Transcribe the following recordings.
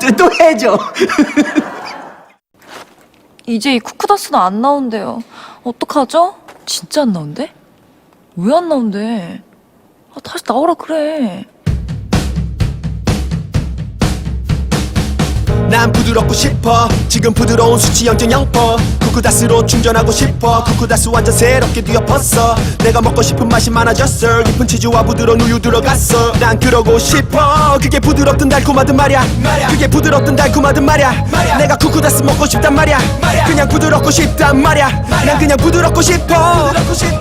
또, 또 해줘. 이제 이 쿠쿠다스는 안 나온대요. 어떡하죠? 진짜 안 나온대? 왜 안 나온대? 아, 다시 나오라 그래. 난 부드럽고 싶어 지금 부드러운 수치 0.0% 쿠쿠다스로 충전하고 싶어. 쿠쿠다스 완전 새롭게 뒤엎었어. 내가 먹고 싶은 맛이 많아졌어. 깊은 치즈와 부드러운 우유 들어갔어. 난 그러고 싶어. 그게 부드럽든 달콤하든 말야. 그게 부드럽든 달콤하든 말야. 내가 쿠쿠다스 먹고 싶단 말야. 그냥 부드럽고 싶단 말야. 난 그냥 부드럽고 싶어.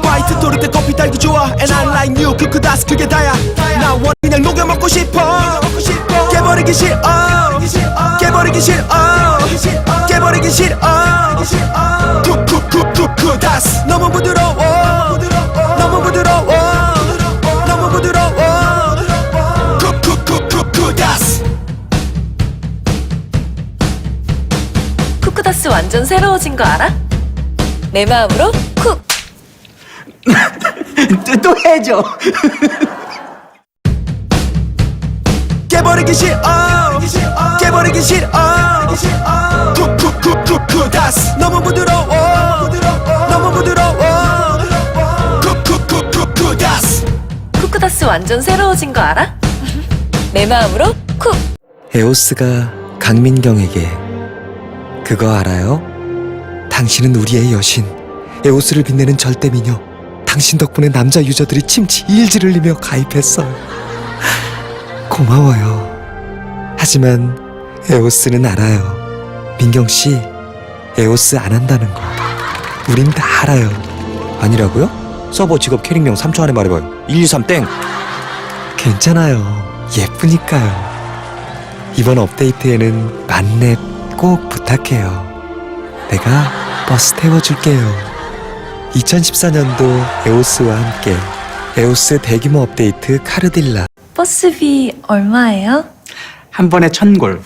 화이트 토르트 커피 딸기 좋아. And I like you 쿠쿠다스. 그게 다야. 나 원 그냥 녹여 먹고 싶어. 깨버리기 싫어. 깨버리기 싫어. 깨버리기 싫어 쿠쿠쿠쿠쿠다스 너무 부드러워. 너무 부드러워. 너무 부드러워. 쿠쿠쿠쿠쿠다스 쿠쿠다스 완전 새로워진 거 알아? 내 마음으로 쿡! 또, 또 해줘. 깨버리기 싫어. 깨버리기 싫어 쿠쿠쿠쿠쿠다스 너무 부드러워. 너무 부드러워. 쿠쿠쿠쿠쿠다스 쿠쿠다스 완전 새로워진 거 알아? 내 마음으로 쿡! 에오스가 강민경에게 그거 알아요? 당신은 우리의 여신. 에오스를 빛내는 절대 미녀. 당신 덕분에 남자 유저들이 침치 일질 흘리며 가입했어요. 고마워요. 하지만 에오스는 알아요. 민경씨 에오스 안 한다는 거 우린 다 알아요 아니라고요? 서버 직업 캐릭명 3초 안에 말해봐요 123 땡 괜찮아요 예쁘니까요 이번 업데이트에는 만렙 꼭 부탁해요. 내가 버스 태워줄게요. 2014년도 에오스와 함께 에오스 대규모 업데이트 카르딜라 버스비 얼마예요? 한 번에 천 골.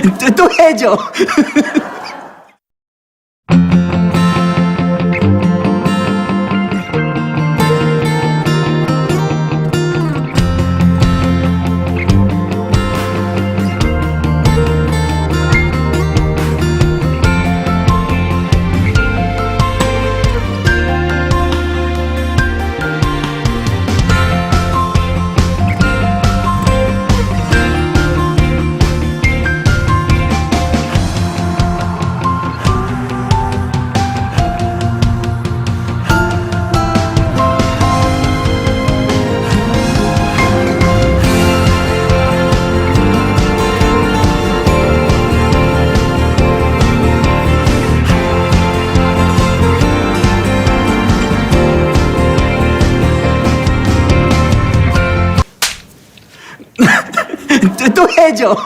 또, 또 해줘. 또, 또 해줘.